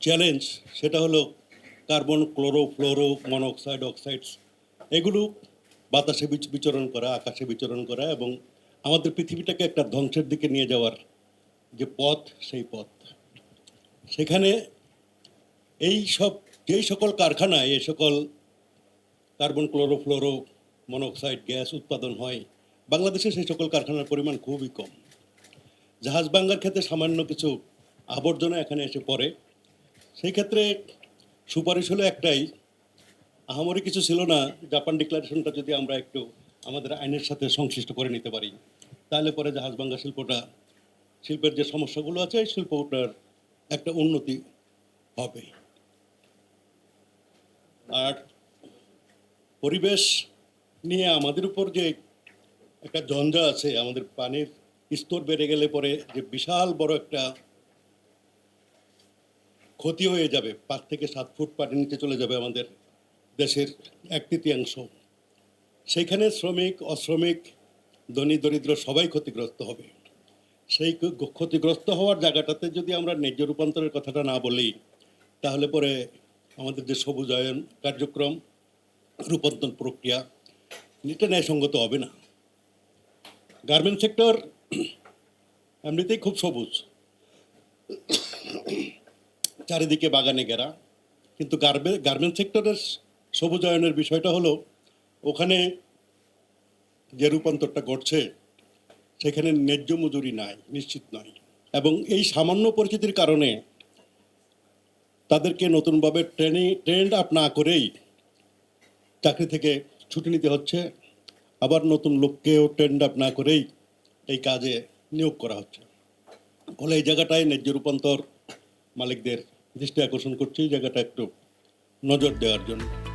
Challenge সেটা হলো carbon chloro fluoro monoxide oxides এগুলো বাতাসে বিচ- বিচরণ করা, আকাশে বিচরণ করা এবং আমাদের পৃথিবীটাকে একটা ধ্বংসের দিকে নিয়ে যাওয়ার যে পথ, সেই পথ। সেখানে এই সব, যেই সকল কারখানায় এই সকল কার্বন ক্লোরোফ্লোরো মনোক্সাইড গ্যাস উৎপাদন হয়, বাংলাদেশে সেই সকল কারখানার পরিমাণ খুবই কম। জাহাজ ভাঙ্গার ক্ষেত্রে সামান্য কিছু আবর্জনা এখানে এসে পড়ে। সেই ক্ষেত্রে সুপারিশ হলো একটাই। আহামরি কিছু ছিল না, জাপান ডিক্লারেশনটা যদি আমরা একটু আমাদের আইনের সাথে সংশ্লিষ্ট করে নিতে পারি, তাহলে পরে জাহাজ ভাঙ্গা শিল্পটা, শিল্পের যে সমস্যাগুলো আছে, এই শিল্পটার একটা উন্নতি হবে। আর পরিবেশ নিয়ে আমাদের উপর যে একটা জঞ্জা আছে, আমাদের পানির স্তর বেড়ে গেলে পরে যে বিশাল বড় একটা ক্ষতি হয়ে যাবে। পাঁচ থেকে সাত ফুট পানির নিচে চলে যাবে আমাদের দেশের এক তৃতীয়াংশ। সেইখানে শ্রমিক, অশ্রমিক, ধনী, দরিদ্র সবাই ক্ষতিগ্রস্ত হবে। সেই ক্ষতিগ্রস্ত হওয়ার জায়গাটাতে যদি আমরা ন্যায্য রূপান্তরের কথাটা না বলি, তাহলে পরে আমাদের যে সবুজায়ন কার্যক্রম, রূপান্তর প্রক্রিয়া, এটা ন্যায়সঙ্গত হবে না। গার্মেন্ট সেক্টর এমনিতেই খুব সবুজ। চারিদিকে বাগানে ঘেরা। কিন্তু গার্মে গার্মেন্ট সেক্টরের সবুজায়নের বিষয়টা হলো, ওখানে যে রূপান্তরটা ঘটছে, সেখানে ন্যায্য মজুরি নাই, নিশ্চিত নয় এবং এই সামান্য পরিচিতির কারণে তাদেরকে নতুনভাবে ট্রেনিং ট্রেন্ড আপ না করেই চাকরি থেকে ছুটি নিতে হচ্ছে। আবার নতুন লোককেও ট্রেন্ড আপ না করেই এই কাজে নিয়োগ করা হচ্ছে। ফলে এই জায়গাটায় ন্যায্য রূপান্তর মালিকদের দৃষ্টি আকর্ষণ করছি এই জায়গাটা একটু নজর দেওয়ার জন্য।